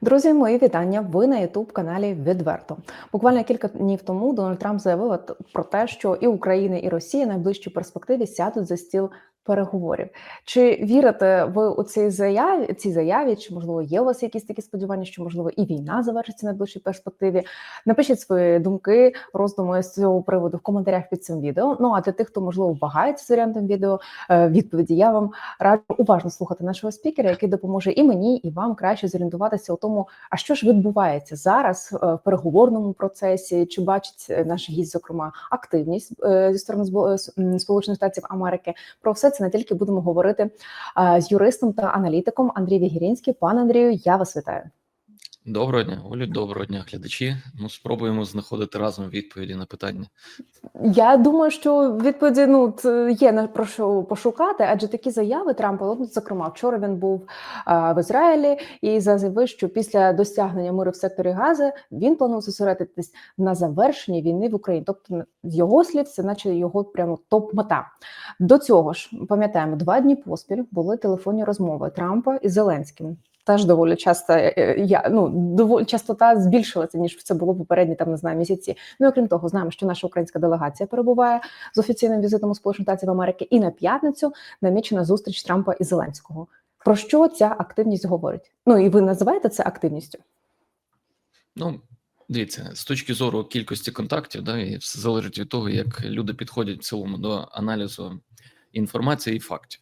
Друзі, мої вітання. Ви на Ютуб каналі Відверто. Буквально кілька днів тому Дональд Трамп заявив про те, що і Україна, і Росія найближчій перспективі сядуть за стіл переговорів. Чи вірите ви у цій заяві? Цій заяві? Чи можливо є у вас якісь такі сподівання, що можливо і війна завершиться в найближчій перспективі? Напишіть свої думки, роздуми з цього приводу в коментарях під цим відео. Ну а для тих, хто можливо вагається з варіантом відео е, відповіді, я вам раджу уважно слухати нашого спікера, який допоможе і мені, і вам краще зорієнтуватися у тому, а що ж відбувається зараз е, в переговорному процесі, чи бачить е, наш гість, зокрема, активність зі сторони Сполучених Штатів Америки. Про все це не тільки будемо говорити е, з юристом та аналітиком Андрій Вігірінський. Пане Андрію, я вас вітаю. Доброго дня, Олю, доброго дня, глядачі. Ну, спробуємо знаходити разом відповіді на питання. Я думаю, що відповіді ну є на про що пошукати, адже такі заяви Трампа, зокрема, вчора він був а, в Ізраїлі і заявив, що після досягнення миру в секторі Гази він планує зосередитись на завершенні війни в Україні. Тобто, його слів, це наче його прямо топ-мета. До цього ж пам'ятаємо, два дні поспіль були телефонні розмови Трампа і Зеленським. Теж доволі часто е, е, я ну доволі частота збільшилася ніж це було попередні там не знаю місяці. Ну окрім того, знаємо, що наша українська делегація перебуває з офіційним візитом у Сполучених Штатів Америки, і на п'ятницю намічена зустріч Трампа і Зеленського. Про що ця активність говорить? Ну і ви називаєте це активністю? Ну, дивіться, з точки зору кількості контактів, да, і все залежить від того, як люди підходять в цілому до аналізу інформації і фактів.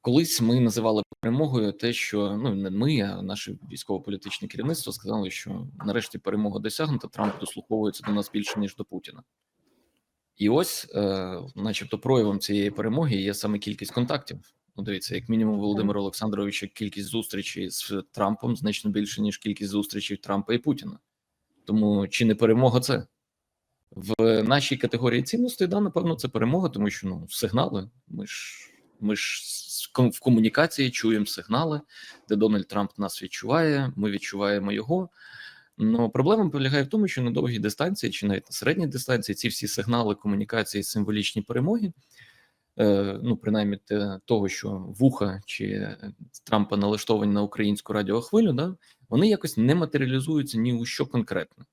Колись ми називали перемогою те, що ну не ми, а наше військово-політичне керівництво сказали, що нарешті перемога досягнута, Трамп дослуховується до нас більше ніж до Путіна. І ось, е, начебто, проявом цієї перемоги є саме кількість контактів. Ну, дивіться, як мінімум, Володимир Олександровича кількість зустрічей з Трампом значно більше, ніж кількість зустрічей Трампа і Путіна. Тому чи не перемога це? В нашій категорії цінностей, да, напевно, це перемога, тому що ну, сигнали. Ми ж ми ж в комунікації чуємо сигнали, де Дональд Трамп нас відчуває, ми відчуваємо його. Ну, проблема полягає в тому, що на довгій дистанції, чи навіть на середній дистанції, ці всі сигнали комунікації, символічні перемоги, е, ну принаймні того, що вуха чи Трампа налаштовані на українську радіохвилю, да, вони якось не матеріалізуються ні у що конкретне.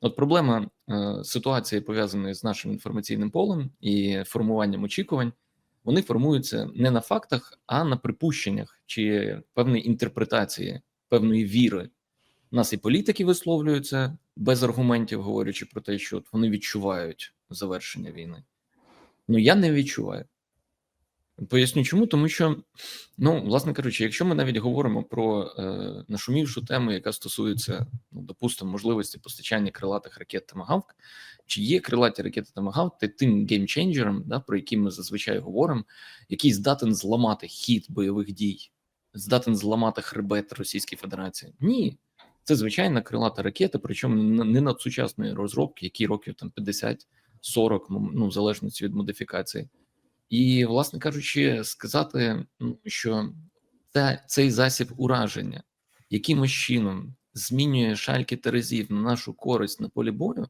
От проблема е, ситуації пов'язаної з нашим інформаційним полем і формуванням очікувань, вони формуються не на фактах, а на припущеннях чи певної інтерпретації, певної віри. У нас і політики висловлюються без аргументів, говорячи про те, що от вони відчувають завершення війни. Ну я не відчуваю. Поясню чому, тому що, ну, власне кажучи, якщо ми навіть говоримо про е, нашумівшу тему, яка стосується, ну, допустимо, можливості постачання крилатих ракет Томагавк, чи є крилаті ракети Томагавк тим геймченджером, да, про який ми зазвичай говоримо, який здатен зламати хід бойових дій, здатен зламати хребет Російської Федерації? Ні, це звичайна крилата ракета, причому не не надсучасної розробки, які років там 50-40, ну в залежності від модифікації. І, власне кажучи, сказати, ну, що це, цей засіб ураження якимось чином змінює шальки терезів на нашу користь на полі бою.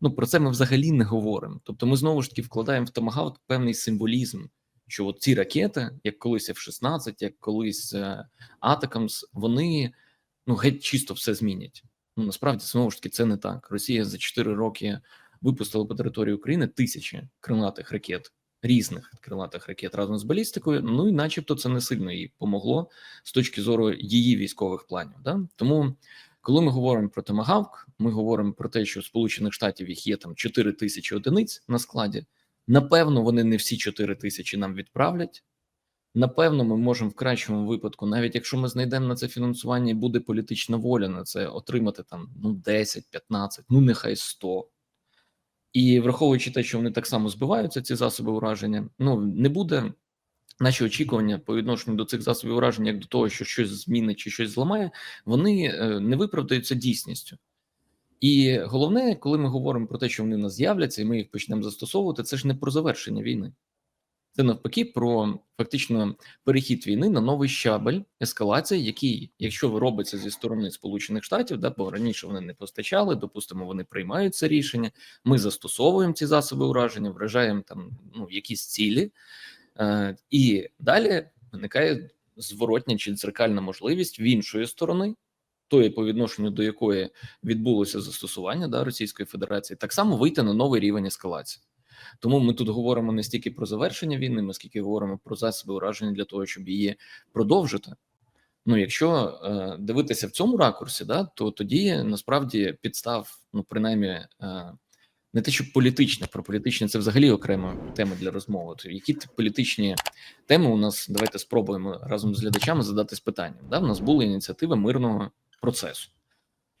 Ну про це ми взагалі не говоримо. Тобто, ми знову ж таки вкладаємо в томагавк певний символізм, що от ці ракети, як колись F-16, як колись е, Атакамс, вони ну геть чисто все змінять. Ну насправді знову ж таки це не так. Росія за 4 роки випустила по території України тисячі крилатих ракет, різних крилатих ракет разом з балістикою. Ну і, начебто, це не сильно їй помогло з точки зору її військових планів. Да? Тому, коли ми говоримо про Томагавк, ми говоримо про те, що в Сполучених Штатів їх є там 4 тисячі одиниць на складі. Напевно, вони не всі 4 тисячі нам відправлять. Напевно, ми можемо в кращому випадку, навіть якщо ми знайдемо на це фінансування, і буде політична воля на це отримати там ну 10, 15, ну нехай 100. І враховуючи те, що вони так само збиваються, ці засоби ураження, ну не буде наші очікування по відношенню до цих засобів ураження, як до того, що щось змінить чи щось зламає, вони е, не виправдаються дійсністю. І головне, коли ми говоримо про те, що вони в нас з'являться, і ми їх почнемо застосовувати, це ж не про завершення війни. Це навпаки про фактично перехід війни на новий щабель ескалації, який, якщо робиться зі сторони Сполучених Штатів, да, бо раніше вони не постачали, допустимо, вони приймають це рішення. Ми застосовуємо ці засоби ураження, вражаємо там ну якісь цілі, е, і далі виникає зворотня чи дзеркальна можливість в іншої сторони, тої по відношенню до якої відбулося застосування да, Російської Федерації, так само вийти на новий рівень ескалації. Тому ми тут говоримо не стільки про завершення війни, ми скільки говоримо про засоби ураження для того, щоб її продовжити. Ну, якщо е, дивитися в цьому ракурсі, да, то тоді насправді підстав, ну принаймні, е, не те, що політичне, про політичне це взагалі окрема тема для розмови. От які політичні теми у нас давайте спробуємо разом з глядачами задатись питанням. Да? У нас була ініціатива мирного процесу.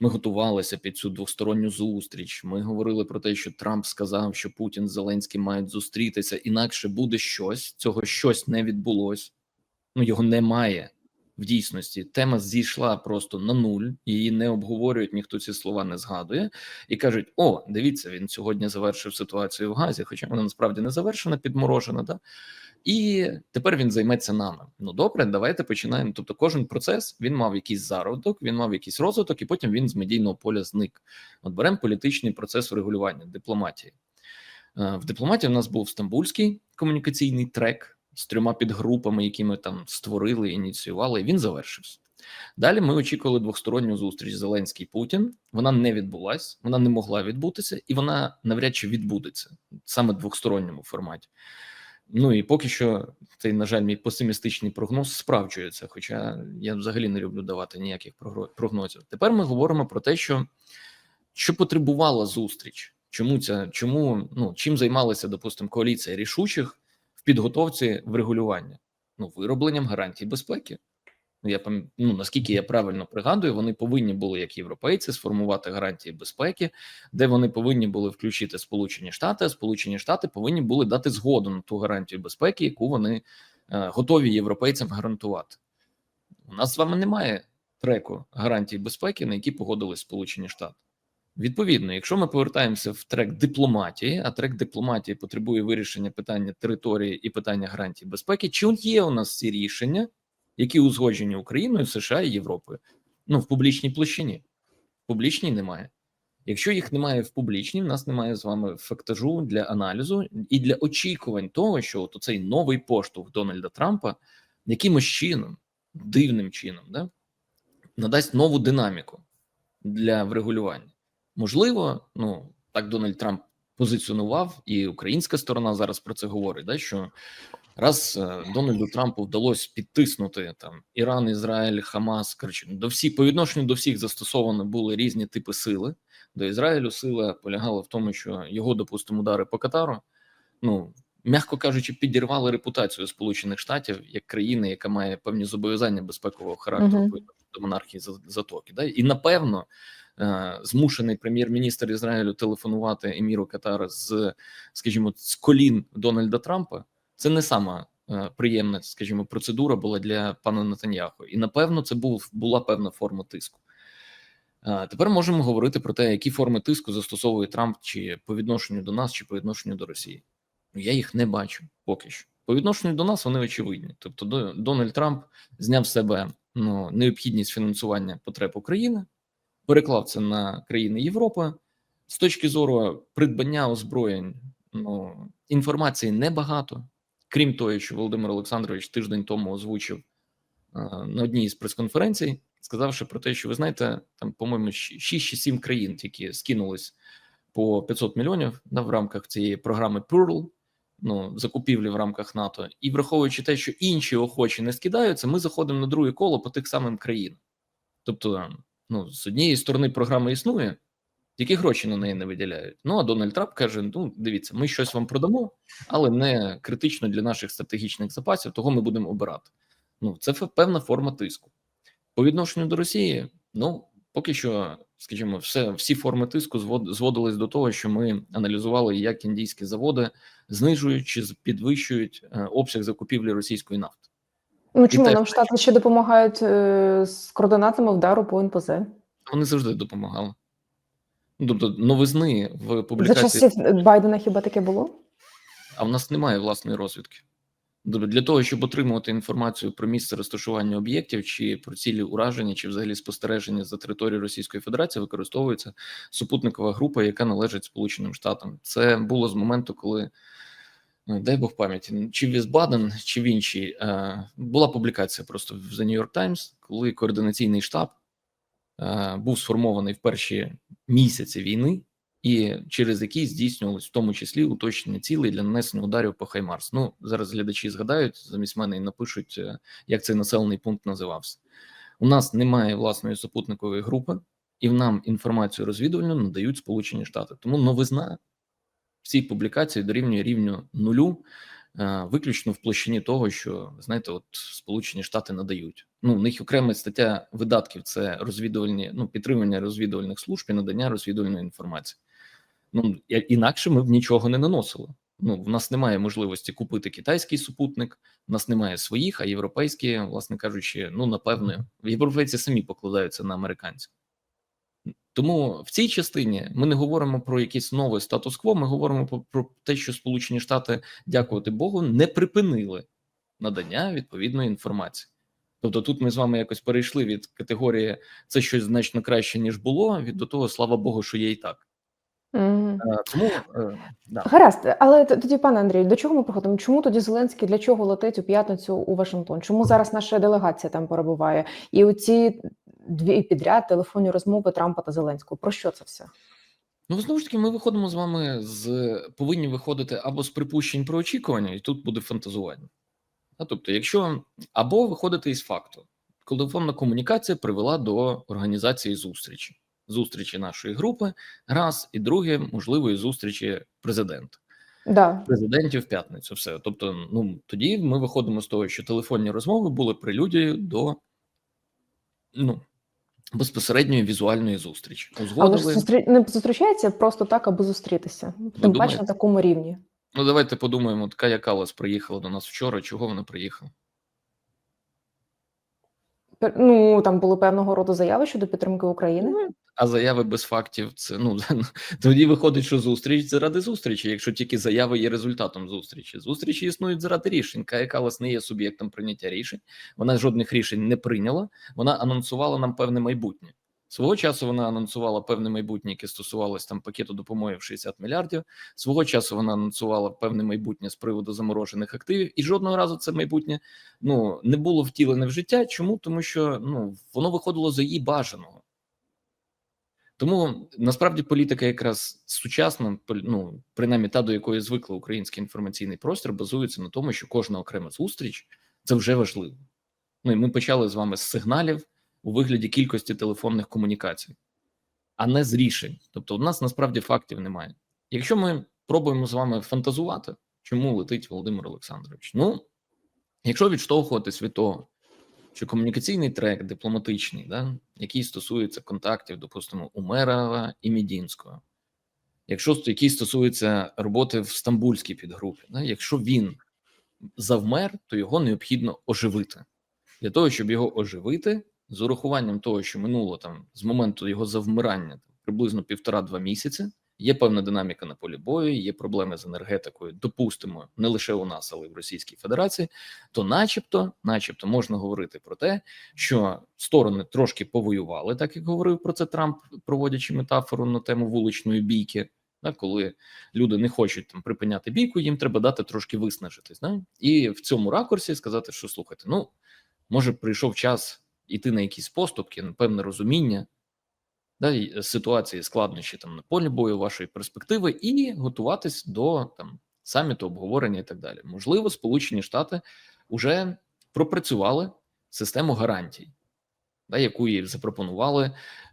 Ми готувалися під цю двосторонню зустріч. Ми говорили про те, що Трамп сказав, що Путін з Зеленським мають зустрітися, інакше буде щось. Цього щось не відбулось. Ну його немає в дійсності. Тема зійшла просто на нуль, її не обговорюють, ніхто ці слова не згадує і кажуть: о, дивіться, він сьогодні завершив ситуацію в Газі, хоча вона насправді не завершена, підморожена. Да? І тепер він займеться нами. Ну добре, давайте починаємо. Тобто, кожен процес він мав якийсь зародок, він мав якийсь розвиток, і потім він з медійного поля зник. От беремо політичний процес врегулювання дипломатії. Е, В дипломатії у нас був стамбульський комунікаційний трек з трьома підгрупами, які ми там створили, ініціювали. І він завершився. Далі ми очікували двосторонню зустріч Зеленський Путін. Вона не відбулась, вона не могла відбутися, і вона навряд чи відбудеться саме в двосторонньому форматі. Ну і поки що цей, на жаль, мій песимістичний прогноз справджується. Хоча я взагалі не люблю давати ніяких прогнозів. Тепер ми говоримо про те, що, що потребувала зустріч. Чому ця чому ну чим займалася, допустимо, коаліція рішучих в підготовці врегулювання? Ну, виробленням гарантій безпеки. Ну, я ну, наскільки я правильно пригадую, вони повинні були, як європейці, сформувати гарантії безпеки, де вони повинні були включити Сполучені Штати. Сполучені Штати повинні були дати згоду на ту гарантію безпеки, яку вони е, готові європейцям гарантувати. У нас з вами немає треку гарантій безпеки, на які погодились Сполучені Штати. Відповідно, якщо ми повертаємося в трек дипломатії, а трек дипломатії потребує вирішення питання території і питання гарантій безпеки, чи є у нас ці рішення, які узгоджені Україною, США і Європою? Ну в публічній площині. В публічній немає. Якщо їх немає в публічній, в нас немає з вами фактажу для аналізу і для очікувань того, що от цей новий поштовх Дональда Трампа якимось чином, дивним чином, да, надасть нову динаміку для врегулювання. Можливо, ну так Дональд Трамп позиціонував, і українська сторона зараз про це говорить. Да, що раз е, Дональду Трампу вдалося підтиснути там Іран, Ізраїль, Хамас, коротше, до всіх по відношенню до всіх застосовано були різні типи сили. До Ізраїлю сила полягала в тому, що його, допустимо, удари по Катару, ну м'яко кажучи, підірвали репутацію Сполучених Штатів як країни, яка має певні зобов'язання безпекового характеру по до монархії За- затоки. Да? І напевно е, змушений прем'єр-міністр Ізраїлю телефонувати еміру Катара з, скажімо, з колін Дональда Трампа. Це не сама е, приємна, скажімо, процедура була для пана Нетаньяху. І напевно, це був була певна форма тиску. А тепер можемо говорити про те, які форми тиску застосовує Трамп чи по відношенню до нас, чи по відношенню до Росії. Ну, Я їх не бачу поки що. По відношенню до нас вони очевидні. Тобто, до- Дональд Трамп зняв з себе ну, необхідність фінансування потреб України, переклав це на країни Європи. З точки зору придбання озброєнь, ну інформації небагато. Крім того, що Володимир Олександрович тиждень тому озвучив е, на одній із прес-конференцій, сказавши про те, що ви знаєте, там, по-моєму, 6 чи 7 країн тільки скинулись по 500 мільйонів в рамках цієї програми PURL, ну, закупівлі в рамках НАТО, і враховуючи те, що інші охочі не скидаються, ми заходимо на друге коло по тих самим країнам. Тобто, ну, з однієї сторони, програма існує, тільки гроші на неї не виділяють. Ну а Дональд Трамп каже: ну дивіться, ми щось вам продамо, але не критично для наших стратегічних запасів, того ми будемо обирати. Ну, це певна форма тиску. По відношенню до Росії, ну поки що, скажімо, все, всі форми тиску зводились до того, що ми аналізували, як індійські заводи знижують чи підвищують е, обсяг закупівлі російської нафти. Ну чому те- нам штати ще допомагають е, з координатами вдару по НПЗ? Вони завжди допомагали. Ну, Тобто, новизни в За публікації часів Байдена хіба таке було? А в нас немає власної розвідки. Для того, щоб отримувати інформацію про місце розташування об'єктів, чи про цілі ураження, чи взагалі спостереження за територією Російської Федерації, використовується супутникова група, яка належить Сполученим Штатам. Це було з моменту, коли е, дай Бог пам'яті, чи Візбаден, чи в іншій, е, була публікація просто в The New York Times, коли координаційний штаб був сформований в перші місяці війни, і через які здійснювалось в тому числі уточнення цілей для нанесення ударів по Хаймарс. Ну зараз глядачі згадають замість мене і напишуть, е, як цей населений пункт називався. У нас немає власної супутникової групи, і нам інформацію розвідувальну надають Сполучені Штати. Тому новизна в цій публікації дорівнює рівню нулю, е, виключно в площині того, що знаєте, от Сполучені Штати надають. Ну, в них окрема стаття видатків це розвідувальні, ну підтримання розвідувальних служб і надання розвідувальної інформації. Ну інакше ми б нічого не наносили. Ну, в нас немає можливості купити китайський супутник, в нас немає своїх, а європейські, власне кажучи, ну напевне, європейці самі покладаються на американців. Тому в цій частині ми не говоримо про якийсь новий статус-кво. Ми говоримо про, те, що Сполучені Штати, дякувати Богу, не припинили надання відповідної інформації. Тобто, тут ми з вами якось перейшли від категорії це щось значно краще ніж було, від до того, слава Богу, що є і так. Е, Тому е, да. Гаразд, але тоді, пане Андрію, до чого ми приходимо? Чому тоді Зеленський для чого летить у п'ятницю у Вашингтон? Чому зараз наша делегація там перебуває? І оці дві підряд телефонні розмови Трампа та Зеленського. Про що це все? Ну, знову ж таки, ми виходимо з вами з повинні виходити або з припущень про очікування, і тут буде фантазування. А, тобто, якщо або виходити із факту, телефонна комунікація привела до організації зустрічі, зустрічі нашої групи, раз, і друге, можливої зустрічі президента. Да. Президентів в п'ятницю. Все. Тобто, ну тоді ми виходимо з того, що телефонні розмови були прелюдією до ну, безпосередньої візуальної зустрічі. Але ж зустрі... не зустрічається просто так, аби зустрітися. Тим паче на такому рівні. Ну, давайте подумаємо, така Кая Калас приїхала до нас вчора. Чого вона приїхала? Ну там були певного роду заяви щодо підтримки України. А заяви без фактів це ну тоді виходить, що зустріч заради зустрічі, якщо тільки заяви є результатом зустрічі. Зустрічі існують заради рішень. яка власне не є суб'єктом прийняття рішень. Вона жодних рішень не прийняла. Вона анонсувала нам певне майбутнє. Свого часу вона анонсувала певне майбутнє, яке стосувалось там пакету допомоги в 60 мільярдів. Свого часу вона анонсувала певне майбутнє з приводу заморожених активів, і жодного разу це майбутнє ну не було втілене в життя. Чому? Тому що ну воно виходило за її бажаного. Тому насправді політика, якраз сучасна, ну принаймні та до якої звикли український інформаційний простір, базується на тому, що кожна окрема зустріч це вже важливо. Ну і ми почали з вами з сигналів у вигляді кількості телефонних комунікацій, а не з рішень. Тобто, у нас насправді фактів немає. Якщо ми пробуємо з вами фантазувати, чому летить Володимир Олександрович? Ну, якщо відштовхуватись від того, що комунікаційний трек дипломатичний, да, який стосується контактів, допустимо, Умерова і Мідінського, якщо який стосується роботи в стамбульській підгрупі, да, якщо він завмер, то його необхідно оживити. Для того, щоб його оживити, з урахуванням того, що минуло там з моменту його завмирання приблизно півтора-два місяці, є певна динаміка на полі бою, є проблеми з енергетикою, допустимо, не лише у нас, але й в Російській Федерації, то, начебто, начебто, можна говорити про те, що сторони трошки повоювали, так як говорив про це Трамп, проводячи метафору на тему вуличної бійки. Да, коли люди не хочуть там припиняти бійку, їм треба дати трошки виснажитись. Да? І в цьому ракурсі сказати, що слухайте, ну може прийшов час іти на якісь поступки, на певне розуміння да, ситуації складнощі там на полі бою вашої перспективи, і готуватись до там саміту, обговорення і так далі. Можливо, Сполучені Штати вже пропрацювали систему гарантій, да, яку їй запропонували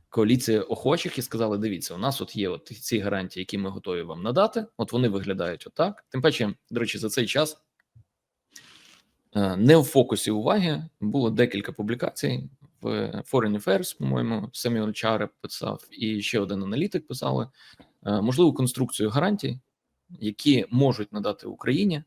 коаліція охочих і сказали: дивіться, у нас от є от ці гарантії, які ми готові вам надати. От вони виглядають отак. Тим паче, до речі, за цей час е, не в фокусі уваги було декілька публікацій в Foreign Affairs, по-моєму, Семюель Чареп писав, і ще один аналітик писали е, можливу конструкцію гарантій, які можуть надати Україні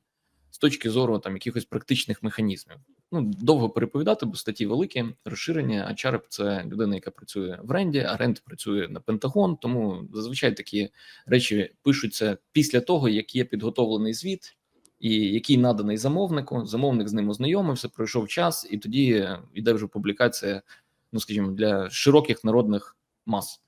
з точки зору там якихось практичних механізмів. Ну довго переповідати, бо статті великі, розширення. А Чареп це людина, яка працює в Ренді, а Ренд працює на Пентагон. Тому зазвичай такі речі пишуться після того, як є підготовлений звіт, і який наданий замовнику. Замовник з ним ознайомився, пройшов час, і тоді йде вже публікація, ну скажімо, для широких народних мас.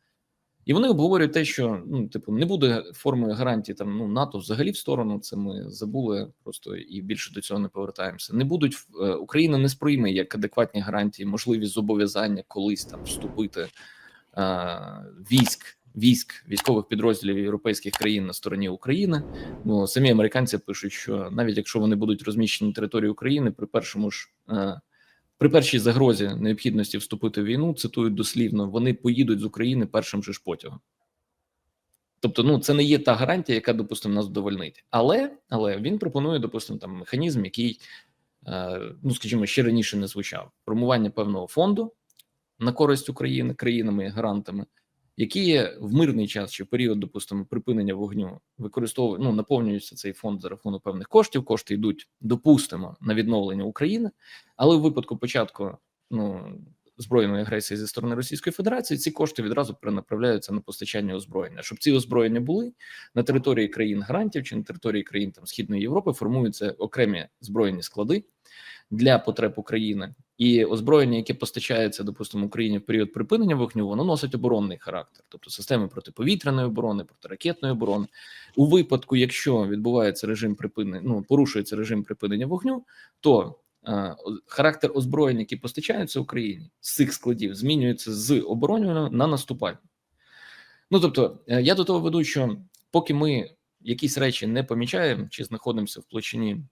І вони обговорюють те, що ну, типу, не буде формою гарантії там ну НАТО взагалі в сторону. Це ми забули просто і більше до цього не повертаємося. Не будуть е, Україна не сприйме як адекватні гарантії, можливість зобов'язання колись там вступити е, військ, військ військових підрозділів європейських країн на стороні України. Бо самі американці пишуть, що навіть якщо вони будуть розміщені на території України, при першому ж е, при першій загрозі необхідності вступити в війну, цитують дослівно, вони поїдуть з України першим же ж потягом. Тобто, ну це не є та гарантія, яка, допустимо, нас вдовольнить. Але але він пропонує, допустимо, там механізм, який, е, ну скажімо, ще раніше не звучав: формування певного фонду на користь України країнами гарантами, які в мирний час чи період, допустимо, припинення вогню, використовують, ну наповнюється цей фонд за рахунок певних коштів. Кошти йдуть, допустимо, на відновлення України, але в випадку початку ну збройної агресії зі сторони Російської Федерації ці кошти відразу перенаправляються на постачання озброєння. Щоб ці озброєння були на території країн гарантів чи на території країн там Східної Європи формуються окремі збройні склади для потреб України. І озброєння, яке постачається, допустимо, Україні в період припинення вогню, воно носить оборонний характер, тобто системи протиповітряної оборони, протиракетної оборони. У випадку, якщо відбувається режим припинення, ну порушується режим припинення вогню, то е, характер озброєння, які постачаються Україні з цих складів, змінюється з оборонюваного на наступальну. Ну тобто, е, я до того веду, що поки ми якісь речі не помічаємо чи знаходимося в площині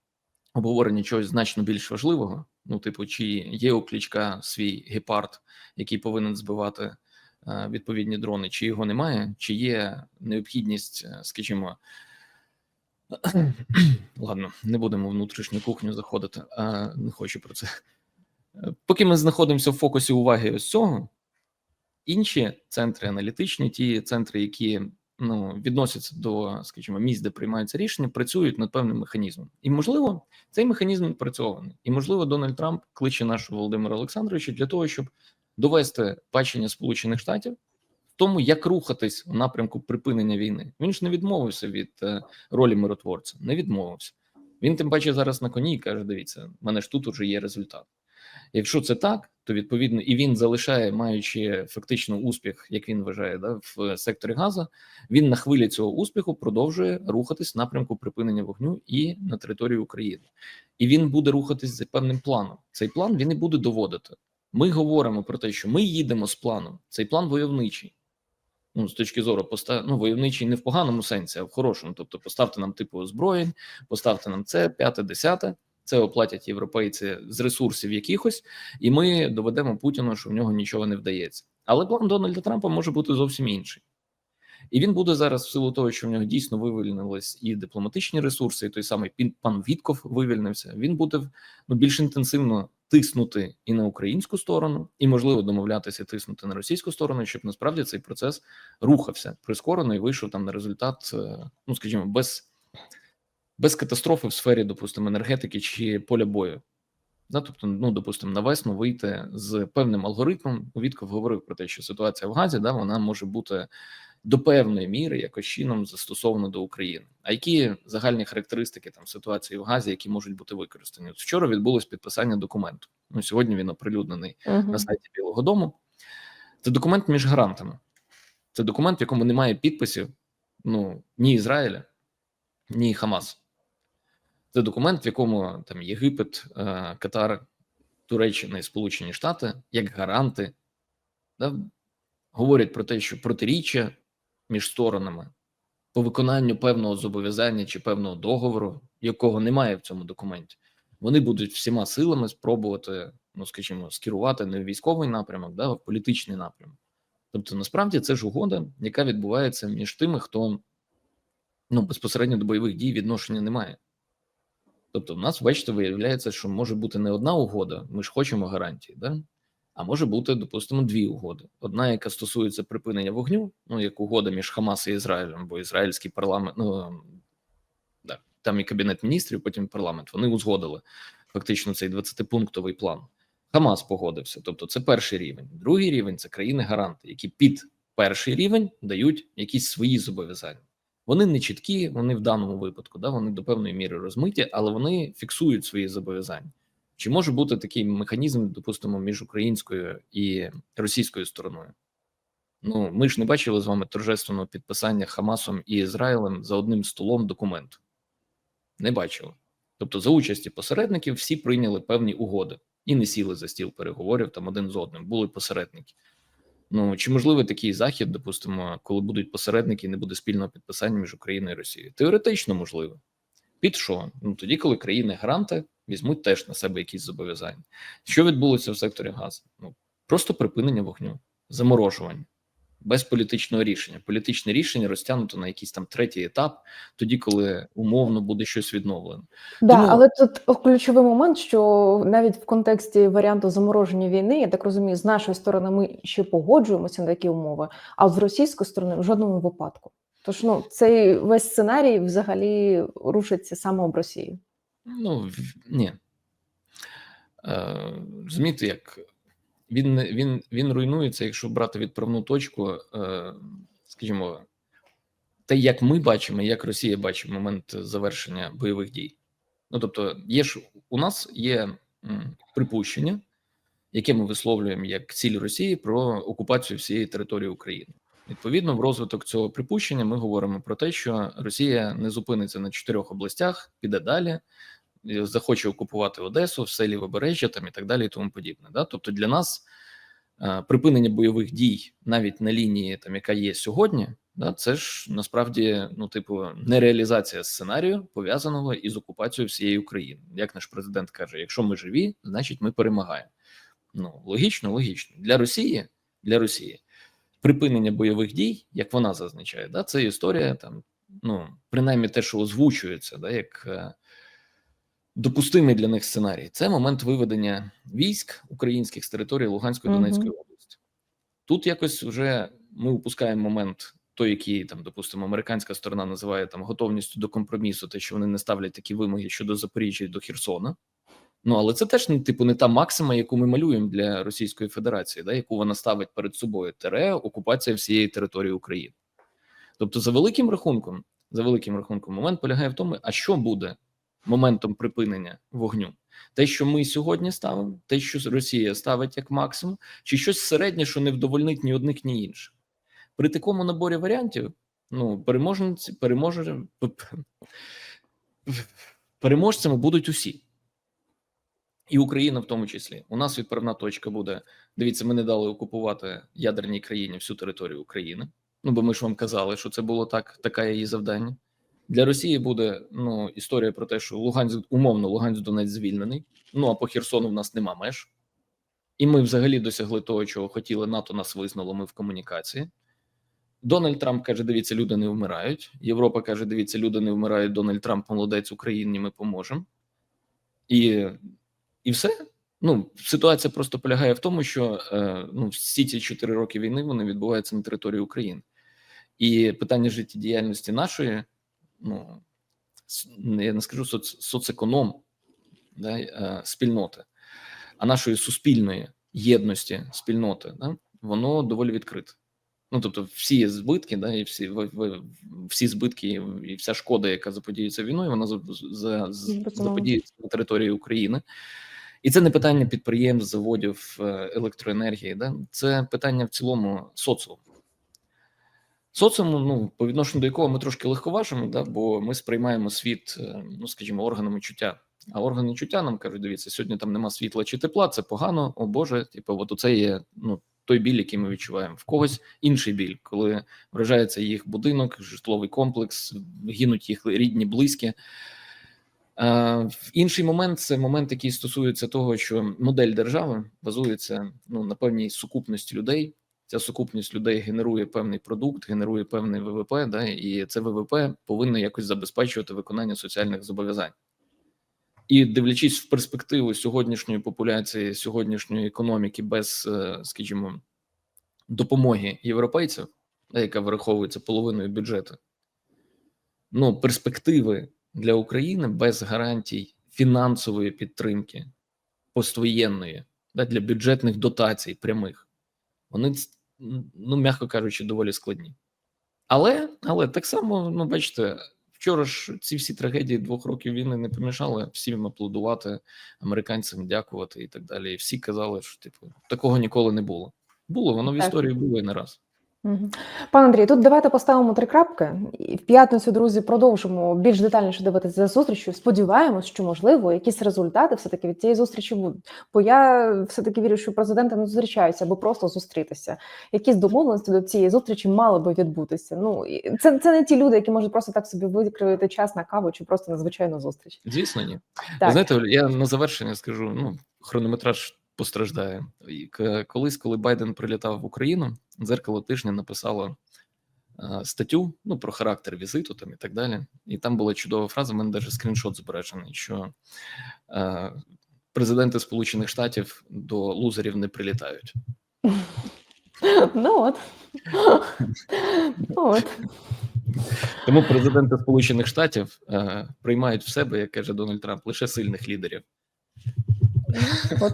обговорення чогось значно більш важливого. Ну, типу, чи є у клічка свій гепард, який повинен збивати е, відповідні дрони, чи його немає, чи є необхідність, е, скажімо, ладно, не будемо внутрішню кухню заходити, а не хочу про це. Поки ми знаходимося в фокусі уваги ось цього, інші центри аналітичні, ті центри, які ну відносяться до, скажімо, місць, де приймаються рішення, працюють над певним механізмом, і можливо, цей механізм відпрацьований, і можливо, Дональд Трамп кличе нашого Володимира Олександровича для того, щоб довести бачення Сполучених Штатів в тому, як рухатись в напрямку припинення війни. Він ж не відмовився від е, ролі миротворця, не відмовився. Він тим паче зараз на коні і каже: дивіться, в мене ж тут уже є результат. Якщо це так, то відповідно і він залишає, маючи фактично успіх, як він вважає, да, в секторі Газа, він на хвилі цього успіху продовжує рухатись в напрямку припинення вогню і на території України, і він буде рухатись за певним планом. Цей план він і буде доводити. Ми говоримо про те, що ми їдемо з планом. Цей план войовничий. Ну, з точки зору поста... ну, войовничий не в поганому сенсі, а в хорошому. Тобто, поставте нам типу озброєнь, поставте нам це, п'яте, десяте. Це оплатять європейці з ресурсів якихось, і ми доведемо Путіну, що в нього нічого не вдається. Але план Дональда Трампа може бути зовсім інший. І він буде зараз, в силу того, що в нього дійсно вивільнились і дипломатичні ресурси, і той самий пан Вітков вивільнився. Він буде ну, більш інтенсивно тиснути і на українську сторону, і можливо домовлятися тиснути на російську сторону, щоб насправді цей процес рухався прискорено і вийшов там на результат, е, ну скажімо, без без катастрофи в сфері, допустимо, енергетики чи поля бою. Да, тобто, ну допустимо, на весну вийти з певним алгоритмом. Вітков говорив про те, що ситуація в Газі да вона може бути до певної міри якось чином застосована до України. А які загальні характеристики там ситуації в Газі, які можуть бути використані? От вчора відбулось підписання документу. Ну сьогодні він оприлюднений uh на сайті Білого Дому. Це документ між гарантами. Це документ, в якому немає підписів ну ні Ізраїля, ні Хамас. Це документ, в якому там Єгипет, е, Катар, Туреччина і Сполучені Штати як гаранти да, говорять про те, що протиріччя між сторонами по виконанню певного зобов'язання чи певного договору, якого немає в цьому документі, вони будуть всіма силами спробувати, ну скажімо, скерувати не в військовий напрямок, да, а в політичний напрямок. Тобто, насправді це ж угода, яка відбувається між тими, хто ну безпосередньо до бойових дій відношення немає. Тобто, в нас, бачите, виявляється, що може бути не одна угода, ми ж хочемо гарантії, да? а може бути, допустимо, дві угоди: одна, яка стосується припинення вогню, ну як угода між Хамас і Ізраїлем, бо ізраїльський парламент, ну да, там і кабінет міністрів, потім парламент. Вони узгодили фактично цей 20-пунктовий план. Хамас погодився. Тобто, це перший рівень. Другий рівень це країни-гаранти, які під перший рівень дають якісь свої зобов'язання. Вони не чіткі, вони в даному випадку, да, вони до певної міри розмиті, але вони фіксують свої зобов'язання. Чи може бути такий механізм, допустимо, між українською і російською стороною? Ну ми ж не бачили з вами торжественного підписання Хамасом і Ізраїлем за одним столом документу. Не бачили. Тобто, за участі посередників всі прийняли певні угоди і не сіли за стіл переговорів там один з одним. Були посередники. Ну чи можливий такий захід, допустимо, коли будуть посередники, не буде спільного підписання між Україною і Росією? Теоретично можливо. Під що? Ну тоді, коли країни гранти візьмуть теж на себе якісь зобов'язання. Що відбулося в секторі газу? Ну просто припинення вогню, заморожування. Без політичного рішення. Політичне рішення розтягнуто на якийсь там третій етап, тоді, коли умовно буде щось відновлено. Да, Тому- але тут ключовий момент, що навіть в контексті варіанту замороження війни, я так розумію, з нашої сторони ми ще погоджуємося на такі умови, а з російської сторони в жодному випадку. Тож ну цей весь сценарій взагалі рушиться саме об Росії. Ну ні. Е, Розумієте, як він, він, він руйнується, якщо брати відправну точку, е, скажімо, те, як ми бачимо, як Росія бачить момент завершення бойових дій. Ну тобто, є ж у нас є припущення, яке ми висловлюємо як ціль Росії про окупацію всієї території України. Відповідно, в розвиток цього припущення ми говоримо про те, що Росія не зупиниться на чотирьох областях, піде далі, захоче окупувати Одесу, все лівобережжя там і так далі, і тому подібне. Да? Тобто для нас е, припинення бойових дій навіть на лінії, там яка є сьогодні, да, це ж насправді ну, типу, нереалізація сценарію пов'язаного із окупацією всієї України. Як наш президент каже: якщо ми живі, значить ми перемагаємо. Ну логічно, логічно для Росії. Для Росії припинення бойових дій, як вона зазначає, да, це історія там, ну принаймні те, що озвучується, да, як е, допустимий для них сценарій. Це момент виведення військ українських з території Луганської. Донецької області. Тут якось вже ми упускаємо момент, той, який там, допустимо, американська сторона називає там готовністю до компромісу, те, що вони не ставлять такі вимоги щодо Запоріжжя і до Херсона. Ну але це теж ну, типу не та максима, яку ми малюємо для Російської Федерації, да, яку вона ставить перед собою тере окупація всієї території України. Тобто, за великим рахунком, за великим рахунком, момент полягає в тому, а що буде моментом припинення вогню? Те, що ми сьогодні ставимо, те, що Росія ставить як максимум, чи щось середнє, що не вдовольнить ні одних, ні інших. При такому наборі варіантів, ну, переможниці, переможе, переможцями будуть усі. І Україна в тому числі. У нас відправна точка буде. Дивіться, ми не дали окупувати ядерній країні всю територію України. Ну бо ми ж вам казали, що це було так, таке її завдання. Для Росії буде ну історія про те, що Луганськ умовно Луганськ Донець звільнений. Ну а по Херсону в нас нема меж, і ми взагалі досягли того, чого хотіли. НАТО нас визнало. Ми в комунікації. Дональд Трамп каже: дивіться, люди не вмирають. Європа каже: дивіться, люди не вмирають. Дональд Трамп молодець Україні. Ми поможемо. І, і все. Ну, ситуація просто полягає в тому, що е, ну, всі ці чотири роки війни вони відбуваються на території України. І питання життєдіяльності нашої, ну я не скажу соц, соцеконом да, е, спільноти, а нашої суспільної єдності спільноти, да, воно доволі відкрите. Ну, тобто, всі збитки, да, і всі всі збитки і вся шкода, яка заподіюється війною, вона за, за, з- Безумовно. заподіюється на території України. І це не питання підприємств, заводів е, електроенергії, да? це питання в цілому соціуму. Соціуму, ну, по відношенню до якого ми трошки легковажимо, да? бо ми сприймаємо світ, е, ну скажімо, органами чуття. А органи чуття нам кажуть: дивіться, сьогодні там нема світла чи тепла, це погано, о Боже, типу, от оце є ну, той біль, який ми відчуваємо. В когось інший біль, коли вражається їх будинок, житловий комплекс, гинуть їх рідні, близькі. Е, в інший момент це момент, який стосується того, що модель держави базується ну, на певній сукупності людей. Ця сукупність людей генерує певний продукт, генерує певний ВВП, да, і це ВВП повинно якось забезпечувати виконання соціальних зобов'язань. І дивлячись в перспективу сьогоднішньої популяції, сьогоднішньої економіки без, е, скажімо, допомоги європейців, яка вираховується половиною бюджету, ну, перспективи для України без гарантій фінансової підтримки поствоєнної да, для бюджетних дотацій прямих, вони, ну, м'яко кажучи, доволі складні. Але, але так само, ну, бачите, вчора ж ці всі трагедії двох років війни не помішали всім аплодувати, американцям дякувати і так далі. І всі казали, що типу такого ніколи не було. Було, воно в історії було і не раз. Мгм. Пане Андрій, тут давайте поставимо три крапки. І в п'ятницю, друзі, продовжимо більш детальніше дивитися за зустрічю. Сподіваємось, що можливо якісь результати все-таки від цієї зустрічі будуть. Бо я все-таки вірю, що президенти не зустрічаються або просто зустрітися. Якісь домовленості до цієї зустрічі мали би відбутися. Ну це, це не ті люди, які можуть просто так собі викривити час на каву чи просто на звичайну зустріч. Звісно, ні. Ви Так. знаєте, я на завершення скажу: ну, хронометраж постраждає. Колись, коли Байден прилітав в Україну, дзеркало тижня написало статтю ну, про характер візиту там і так далі. І там була чудова фраза. в мене навіть скріншот збережений, що президенти Сполучених Штатів до лузерів не прилітають. Ну от. Ну от. Тому президенти Сполучених Штатів приймають в себе, як каже Дональд Трамп, лише сильних лідерів. От.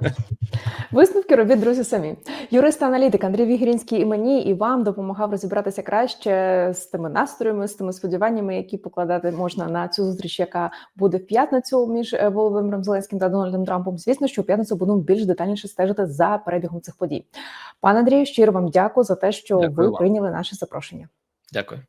Висновки робіть, друзі, самі. Юрист-аналітик Андрій Вігрінський і мені, і вам допомагав розібратися краще з тими настроями, з тими сподіваннями, які покладати можна на цю зустріч, яка буде в п'ятницю між е, Володимиром Зеленським та Дональдом Трампом. Звісно, що в п'ятницю будемо більш детальніше стежити за перебігом цих подій. Пане Андрію, щиро вам дякую за те, що Дякую ви вам. прийняли наше запрошення. Дякую.